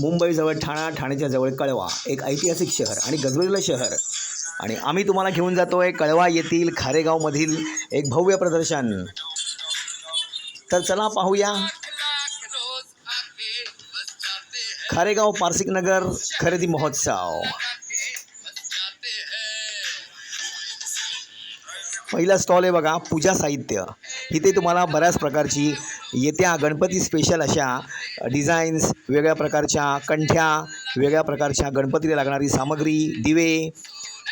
मुंबईजवळ ठाणा ठाण्याच्या जवळ कळवा एक ऐतिहासिक शहर आणि गजबजलं शहर. आणि आम्ही तुम्हाला घेऊन जातो आहे कळवा येथील खारेगावमधील एक भव्य प्रदर्शन. तर चला पाहूया. खारेगाव पारसिक नगर खरेदी महोत्सव. पहिला स्टॉल आहे बघा पूजा साहित्य. इथे तुम्हाला बऱ्याच प्रकारची येत्या गणपती स्पेशल अशा डिझाईन्स वेगळ्या प्रकारच्या कंठ्या वेगळ्या प्रकारच्या गणपतीला लागणारी सामग्री दिवे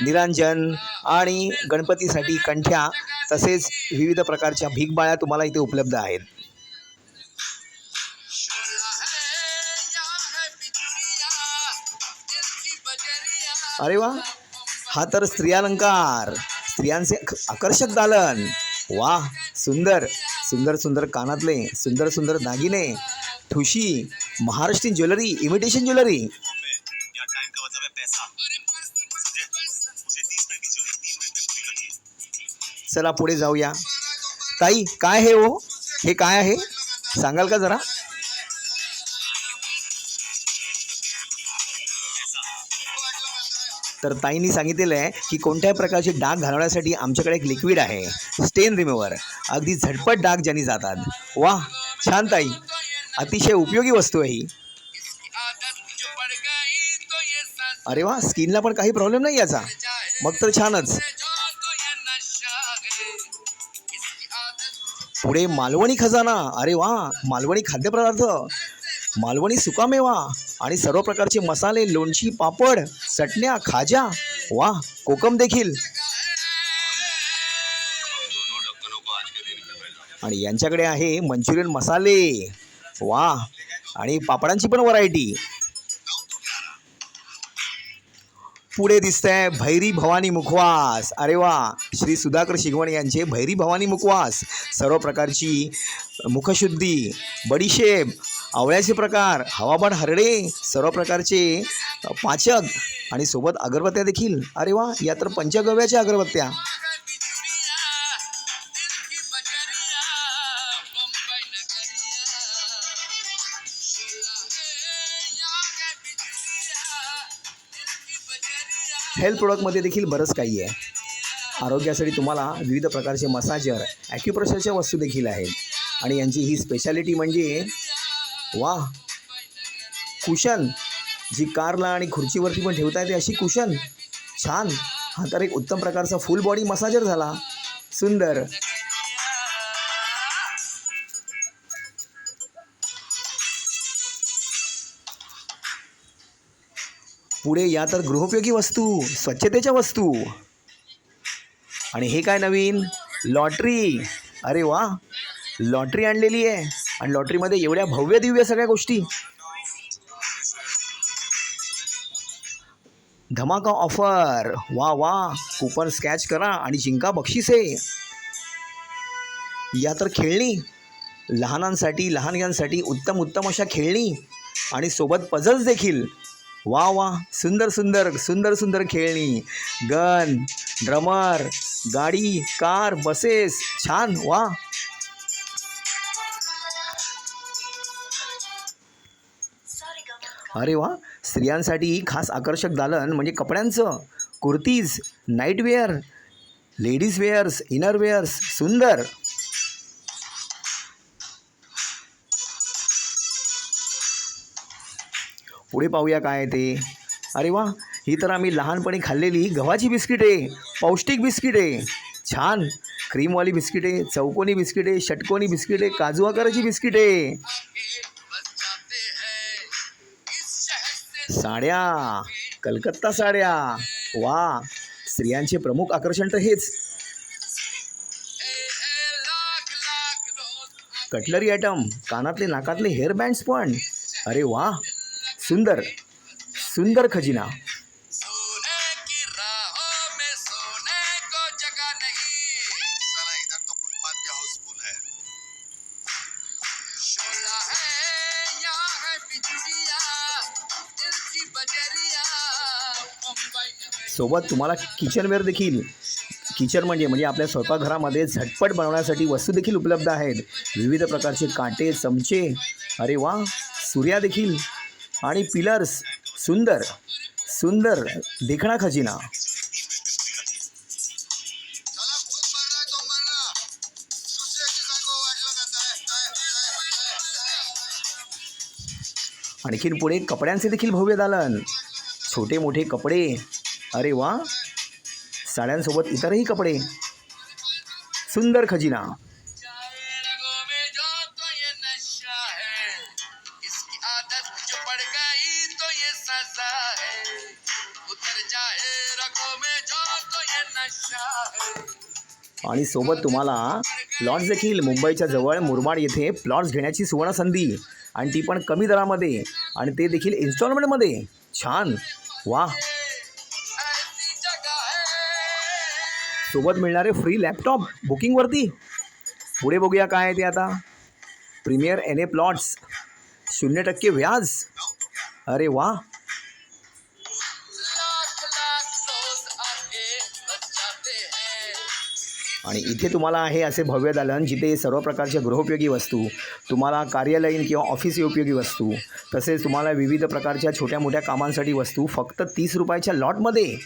निरांजन आणि गणपतीसाठी कंठ्या तसेच विविध प्रकारच्या भीकबाळ्या तुम्हाला इथे उपलब्ध आहेत. अरे वा! हा तर स्त्रियालंकार. स्त्रियांचे आकर्षक दालन. वा! सुंदर सुंदर सुंदर कानातले सुंदर सुंदर दागिने ठुशी महाराष्ट्रीयन ज्वेलरी इमिटेशन ज्वेलरी. चला पुढे जाऊया. ताई काय हे हो? हे काय आहे? सांगाल का जरा? तर ताईंनी सांगितलेलं आहे की कोणत्याही प्रकारचे डाग घालवण्यासाठी आमच्याकडे एक लिक्विड आहे. स्टेन रिमूव्हर अगदी झटपट डाग ज्यांनी जातात. वा छान ताई. अतिशय उपयोगी वस्तू आहे ही. अरे वा स्किनला पण काही प्रॉब्लेम नाही याचा. मग तर छानच. पुढे मालवणी खजाना. अरे वा मालवणी खाद्यपदार्थ. मालवणी सुकामेवा आणि सर्व प्रकारचे मसाले लोणची पापड चटण्या खाजा वा कोकम देखील. आणि यांच्याकडे आहे मंचुरियन मसाले. वा आणि पापडांची पण व्हरायटी पुढे दिसतंय भैरी भवानी मुखवास. अरे वा श्री सुधाकर शिगवण यांचे भैरी भवानी मुखवास. सर्व प्रकारची मुखशुद्धी बडीशेप आवळ्याचे प्रकार हवाबाण हरडे सर्व प्रकारचे पाचक आणि सोबत अगरबत्त्या देखील. अरे वा या तर पंचगव्याच्या अगरबत्त्या हेल्थ प्रोडक्टमध्ये देखील बरंच काही आहे. आरोग्यासाठी तुम्हाला विविध प्रकारचे मसाजर ॲक्युप्रेशरच्या वस्तू देखील आहेत. आणि यांची ही स्पेशालिटी म्हणजे वा. कुशन जी कारला आणि खुर्चीवरती पण ठेवता येते अशी कुशन. छान. हा तर एक उत्तम प्रकारचा फुल बॉडी मसाजर झाला. सुंदर. पुढे या तर गृहोपयोगी वस्तू स्वच्छतेच्या वस्तू. आणि हे काय नवीन? लॉटरी. अरे वा. लॉटरी आणलेली आहे. आणि लॉटरीमध्ये एवढ्या भव्य दिव्य सगळ्या गोष्टी. धमाका ऑफर वा वा. कुपन स्कॅच करा आणि जिंका बक्षिसे. या तर खेळणी. लहानांसाठी लहानग्यांसाठी उत्तम उत्तम अशा खेळणी आणि सोबत पझल्स देखील. वा वा. सुंदर सुंदर सुंदर सुंदर खेळणी. गन ड्रमर गाडी कार बसेस छान. वा. अरे वा स्त्रियांसाठी खास आकर्षक दालन म्हणजे कपड्यांचं kurtis nightwear ladies wears innerwears सुंदर. पुढे पाहूया काय आहे ते. अरे वा ही तर आम्ही लहानपणी खाल्लेली गव्हाची बिस्किटे पौष्टिक बिस्किटे छान क्रीमवाली बिस्किटे चौकोनी बिस्किटे षटकोनी बिस्किटे काजू आकाराची बिस्किटे साड्या कलकत्ता साड्या. वा स्त्रियांचे प्रमुख आकर्षण तर हेच. कटलरी आयटम कानातले नाकातले हेअर बँड्स पण. अरे वा सुंदर सुंदर खजिना. सोबत तुम्हाला किचनवेअर देखील किचन म्हणजे म्हणजे आपल्या स्वयंपाकघरामध्ये झटपट बनवण्यासाठी वस्तू देखील उपलब्ध आहेत. विविध प्रकारचे काटे चमचे अरे वा सूर्या देखील आणि पिलर्स सुंदर सुंदर देखणा खजिना. आणखीन पुढे कपड्यांचे देखील भव्य दालन. छोटे मोठे कपडे अरे वा. साड्यांसोबत इतरही कपडे. सुंदर खजिना. आणि सोबत तुम्हाला प्लॉट्स देखील मुंबईच्या जवळ मुरबाड येथे प्लॉट्स घेण्याची सुवर्ण संधी आणि ती पण कमी दरामध्ये. आणि ते देखील इन्स्टॉलमेंटमध्ये छान. वा. सोबत मिळणारे फ्री लॅपटॉप बुकिंगवरती पुढे बघूया काय आहे ते आता. प्रीमियर एन ए प्लॉट्स शून्य टक्के व्याज. अरे वा. आणि इथे तुम्हाला आहे असे भव्य दालन जिथे सर्व प्रकारच्या गृहोपयोगी वस्तू तुम्हाला कार्यालयीन किंवा ऑफिस उपयोगी वस्तू तसेच तुम्हाला विविध प्रकारच्या छोट्या मोठ्या कामांसाठी वस्तू फक्त तीस रुपयाच्या लॉटमध्ये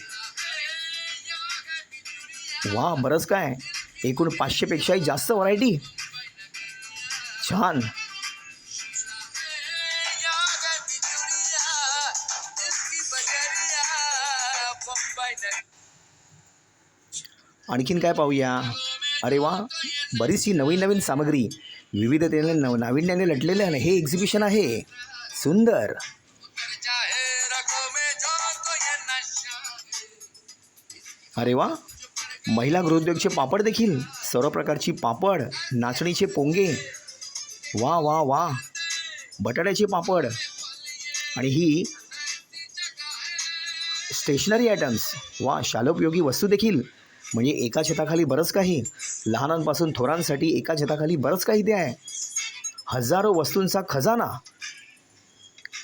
वा बरंच काय. एकूण पाचशेपेक्षाही जास्त व्हरायटी छान. आणखीन काय पाहूया? अरे वा बरीचशी नवीन नवीन सामग्री. विविधतेने नव नाविन्याने लटलेले आहे हे एक्झिबिशन आहे. सुंदर. अरे वा महिला गृहोद्योगचे पापड देखील सर्व प्रकारची पापड नाचणीचे पोंगे. वा वा वा. बटाट्याचे पापड. आणि ही स्टेशनरी आयटम्स वा शालोपयोगी वस्तू देखील. म्हणजे एका छताखाली बरंच काही. लहानांपासून थोरांसाठी एका छताखाली बरंच काही ते आहे. हजारो वस्तूंचा खजाना.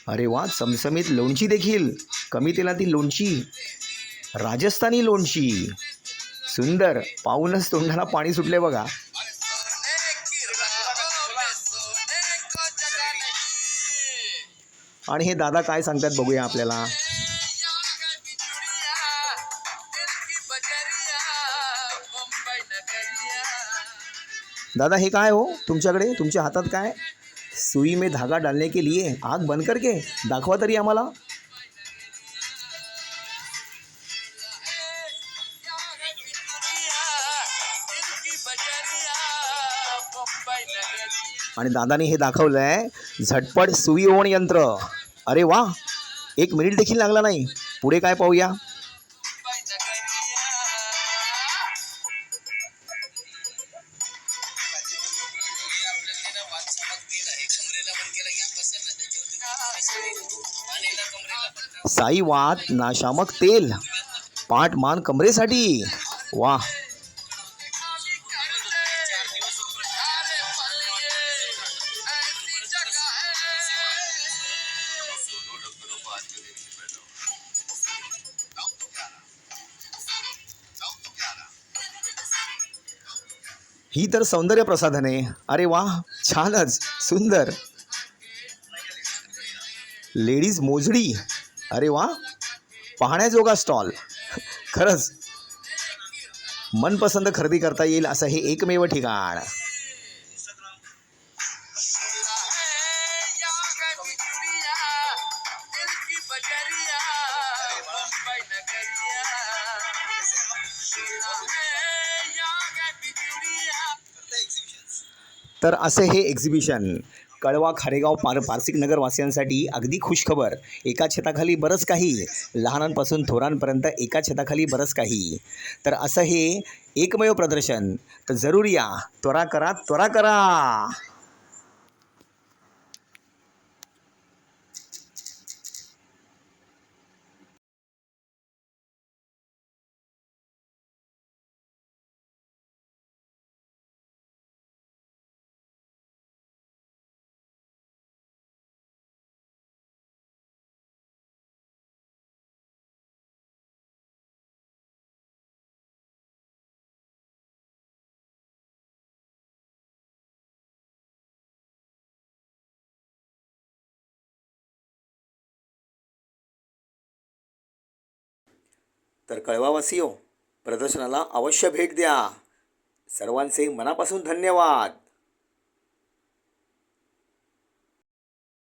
अरे वा चमचमीत लोणची देखील. कमी तेलातील लोणची. राजस्थानी लोणची. सुंदर. पाहूनच तोंडाला पाणी सुटले बघा. आणि हे दादा काय सांगतात बघूया आपल्याला. दादा हे काय हो? तुमच्याकडे? तुमच्या हातात काय? सुई में धागा डालने के लिए आग बंद करके? दाखवा तरी आम्हाला. आणि दादाने हे दाखवलं आहे झटपट सुई ओवण यंत्र. अरे वा एक मिनिट देखील लागला नाही. पुढे काय पाहूया? साई वात नाशामक तेल पाठ मान कमरेसाठी. वा. ही तर सौंदर्य प्रसाधने अरे वा छानच सुंदर. लेडीज मोजडी. अरे वा पाहण्याजोगा स्टॉल. खरंच मनपसंत खरेदी करता येईल असं हे एकमेव ठिकाण. तर असे हे एक्झिबिशन कळवा खारेगाव पार पारसिक नगरवासियांसाठी अगदी खुशखबर. एका छताखाली बरंच काही. लहानांपासून थोरांपर्यंत एका छताखाली बरंच काही. तर असं हे एकमेव प्रदर्शन. तर जरूर या. त्वरा करा त्वरा करा! तर कळवावासियो प्रदर्शनाला अवश्य भेट द्या. सर्वांचे मनापासून धन्यवाद.